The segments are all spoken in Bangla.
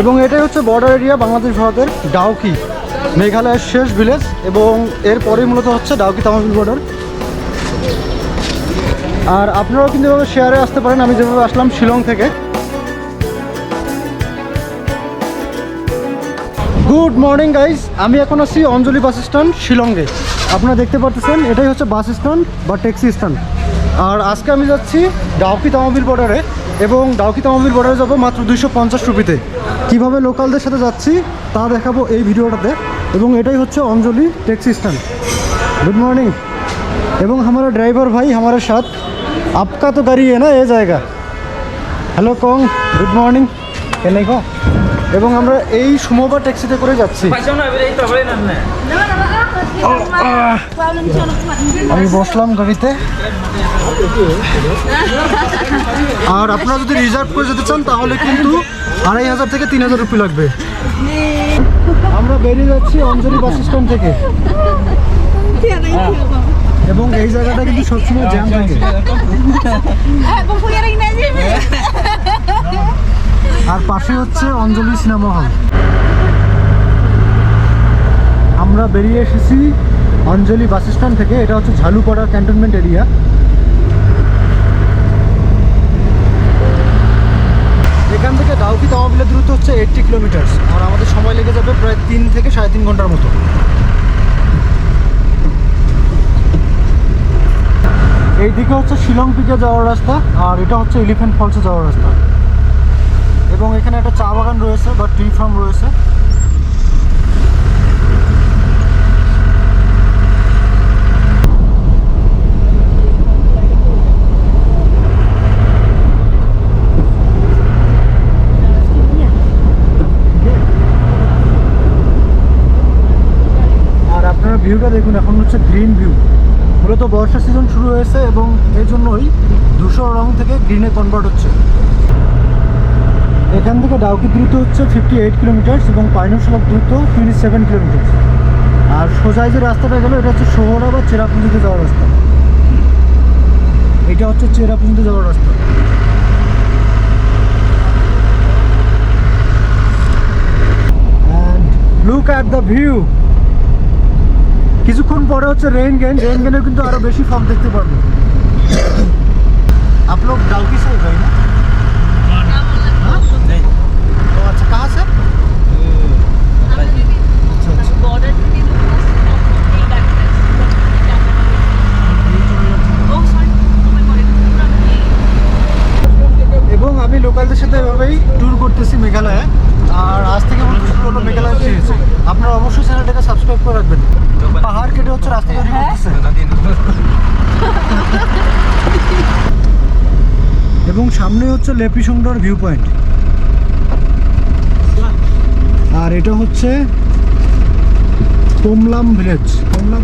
এবং এটাই হচ্ছে বর্ডার এরিয়া বাংলাদেশ ভারতের ডাউকি, মেঘালয়ের শেষ ভিলেজ এবং এরপরেই মূলত হচ্ছে ডাউকি তামাবিল বর্ডার আর আপনারাও কিন্তু এভাবে শেয়ারে আসতে পারেন, আমি যেভাবে আসলাম শিলং থেকে। গুড মর্নিং গাইস আমি এখন আছি অঞ্জলি বাস স্ট্যান্ড, শিলংয়ে। আপনারা দেখতে পাচ্ছেন এটাই হচ্ছে বাস স্ট্যান্ড বা ট্যাক্সি স্ট্যান্ড আর আজকে আমি যাচ্ছি ডাউকি তামাবিল বর্ডারে এবং ডাউকি মামির বর্ডারে যাব মাত্র দুইশো পঞ্চাশ রুপিতে। কীভাবে লোকালদের সাথে যাচ্ছি তা দেখাবো এই ভিডিওটাতে। এবং এটাই হচ্ছে Anjali taxi stand. Good morning. এবং আমার ড্রাইভার ভাই আমার সাথ। আপকা তো গাড়ি না এ জায়গা। হ্যালো কং গুড মর্নিং। কেন এবং আমরা এই সুমোবা ট্যাক্সিতে করে যাচ্ছি। আমি বসলাম গাড়িতে। আর আপনারা যদি রিজার্ভ করে যেতে চান, তাহলে কিন্তু আড়াই হাজার থেকে তিন হাজার রুপি লাগবে। আমরা বেরিয়ে যাচ্ছি অঞ্জলি বাস স্ট্যান্ড থেকে। এবং এই জায়গাটা কিন্তু সবসময় জ্যাম থাকে। আর পাশে হচ্ছে অঞ্জলি সিনেমা হল। আমরা বেরিয়ে এসেছি অঞ্জলি বাস স্ট্যান্ড থেকে। এটা হচ্ছে ঝালুপাড়া ক্যান্টনমেন্ট এরিয়া। এখান থেকে ডাউকি তামাবিলের দূরত্ব হচ্ছে এইটটি কিলোমিটার আর আমাদের সময় লেগে যাবে প্রায় তিন থেকে সাড়ে তিন ঘণ্টার মতো। এইদিকে হচ্ছে শিলং পিকে যাওয়ার রাস্তা, আর এটা হচ্ছে এলিফ্যান্ট ফলসে যাওয়ার রাস্তা। এবং এখানে একটা চা বাগান রয়েছে বা ট্রি ফার্ম রয়েছে আর আপনারা ভিউটা দেখুন, এখন হচ্ছে গ্রিন ভিউ মূলত বর্ষা সিজন শুরু হয়েছে এবং এই জন্যই ধূসর রং থেকে গ্রিনে কনভার্ট হচ্ছে। এখান থেকে ডাউকি দ্রুত হচ্ছে ফিফটি এইট কিলোমিটার্স এবং পাইনশালার দ্রুত টোয়েন্টি সেভেন কিলোমিটার্স আর সোজাই যে রাস্তাটা গেল, এটা হচ্ছে শহরা বা চেরাপুঞ্জিতে যাওয়ার রাস্তা। এটা হচ্ছে চেরাপুঞ্জিতে যাওয়ার রাস্তা। লুক অ্যাট দ্য ভিউ কিছুক্ষণ পরে হচ্ছে রেইন গেন রেইন গেনে কিন্তু আরো বেশি ফগ দেখতে পারবো आप लोग डाउकी से गए ना हाँ? तो अच्छा कहाँ से अच्छा अच्छा এবং আমি লোকালদের সাথে এভাবেই ট্যুর করতেছি মেঘালয়ে আপনারা অবশ্যই চ্যানেলটাকে সাবস্ক্রাইব করে রাখবেন। পাহাড় কেটে হচ্ছে রাস্তা তৈরি করতেছে। এবং সামনে হচ্ছে লেপি সুন্দর ভিউ পয়েন্ট আর এটা হচ্ছে কমলাম ভিলেজ কমলাম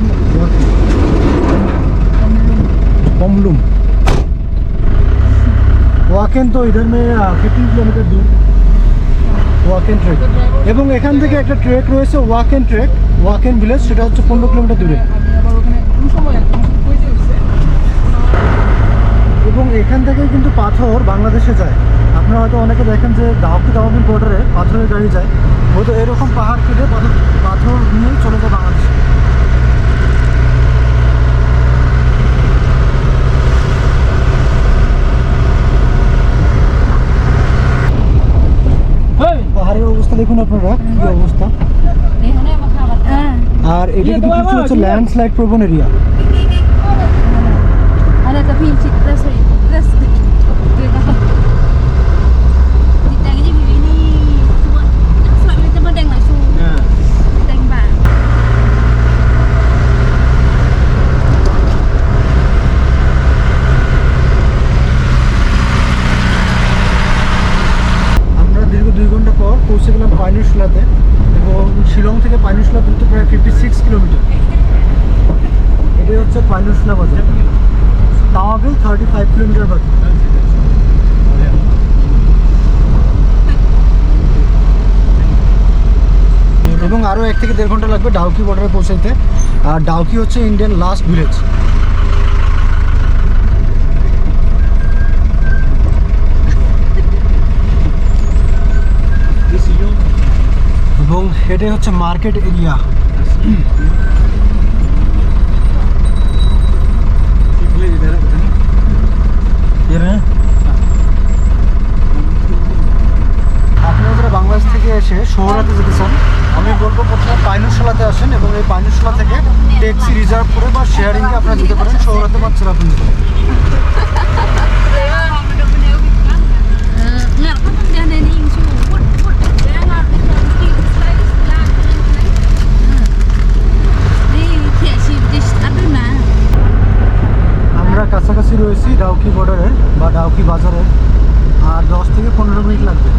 কমলুম ওয়াকেন তো ইধার মে ফিফটিন কিলোমিটার দূর এন্ড ট্রেক এবং এখান থেকে একটা ট্রেক রয়েছে walk and trek walk and village সেটা হচ্ছে পনেরো কিলোমিটার দূরে। এবং এখান থেকে কিন্তু পাথর বাংলাদেশে যায়। আপনারা হয়তো অনেকে দেখেন যে দাওকি দাওয়াবিল বর্ডারে পাথরের গাড়ি যায়। হয়তো এরকম পাহাড় কেটে পাথর পাথর নিয়েই চলে যায় বাংলাদেশে পাহাড়ের অবস্থা দেখুন আপনারা কি অবস্থা। আর এটা কিন্তু কিছু হচ্ছে ল্যান্ডস্লাইড প্রবণ এরিয়া পৌঁছে গেলাম পাইনুশলাতে এবং শিলং থেকে পাইনুশলা দূরত্ব প্রায় ফিফটি সিক্স কিলোমিটার। এটাই হচ্ছে পাইনুশলা বাজার। তাওয়াবিল থার্টি ফাইভ কিলোমিটার বাজার এবং আরও এক থেকে দেড় ঘণ্টা লাগবে ডাউকি বর্ডারে পৌঁছাইতে। আর ডাউকি হচ্ছে ইন্ডিয়ান লাস্ট ভিলেজ এটাই হচ্ছে মার্কেট এরিয়া আপনারা যারা বাংলাদেশ থেকে এসে শহরাতে যেতে চান, আমি বলব প্রথমে পাইনুশালাতে আসেন এবং এই পাইনুশালা থেকে ট্যাক্সি রিজার্ভ করে বা শেয়ারিংয়ে আপনারা যেতে পারেন। শহরাতে বা চেরাপুঞ্জিতে রয়েছি, ডাউকি বর্ডারের বা ডাউকি বাজারের আর দশ থেকে পনেরো মিনিট লাগবে।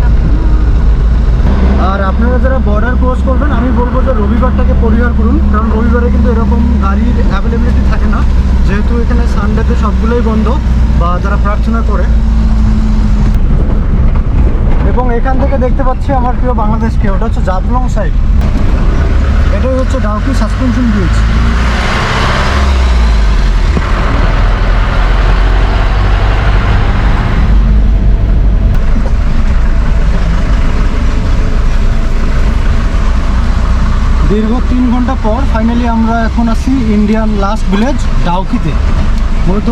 আর আপনারা যারা বর্ডার ক্রস করবেন, আমি বলব যে রবিবারটাকে পরিহার করুন। কারণ রবিবারে কিন্তু এরকম গাড়ির অ্যাভেলেবিলিটি থাকে না। যেহেতু এখানে সানডেতে সবগুলোই বন্ধ, বা যারা প্রার্থনা করে। এবং এখান থেকে দেখতে পাচ্ছি আমার প্রিয় বাংলাদেশকে ওটা হচ্ছে জাতলং সাইড এটাই হচ্ছে ডাউকি সাসপেনশন ব্রিজ দীর্ঘ তিন ঘণ্টা পর ফাইনালি আমরা এখন আছি ইন্ডিয়ান লাস্ট ভিলেজ ডাউকিতে মূলত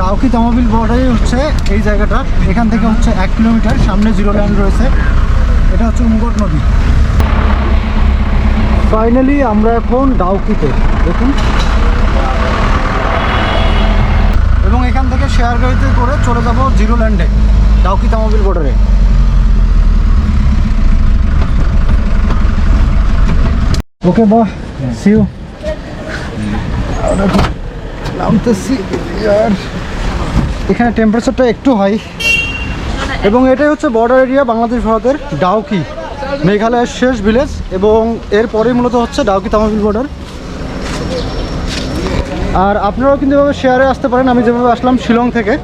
ডাউকি তামাবিল বর্ডারে হচ্ছে এই জায়গাটা। এখান থেকে হচ্ছে এক কিলোমিটার, সামনে জিরো ল্যান্ড রয়েছে। এটা হচ্ছে উমগট নদী। ফাইনালি আমরা এখন ডাউকিতে দেখুন। এবং এখান থেকে শেয়ার গাড়িতে করে চলে যাব জিরো ল্যান্ডে ডাউকি তামাবিল বর্ডারে ওকে বা সি ইউ নামতেছি আর এখানে টেম্পারেচারটা একটু হাই এবং এটাই হচ্ছে বর্ডার এরিয়া বাংলাদেশ ভারতের ডাউকি মেঘালয়ের শেষ ভিলেজ এবং এরপরেই মূলত হচ্ছে ডাউকি তামাবিল বর্ডার আর আপনারাও কিন্তু এভাবে শেয়ারে আসতে পারেন। আমি যেভাবে আসলাম শিলং থেকে।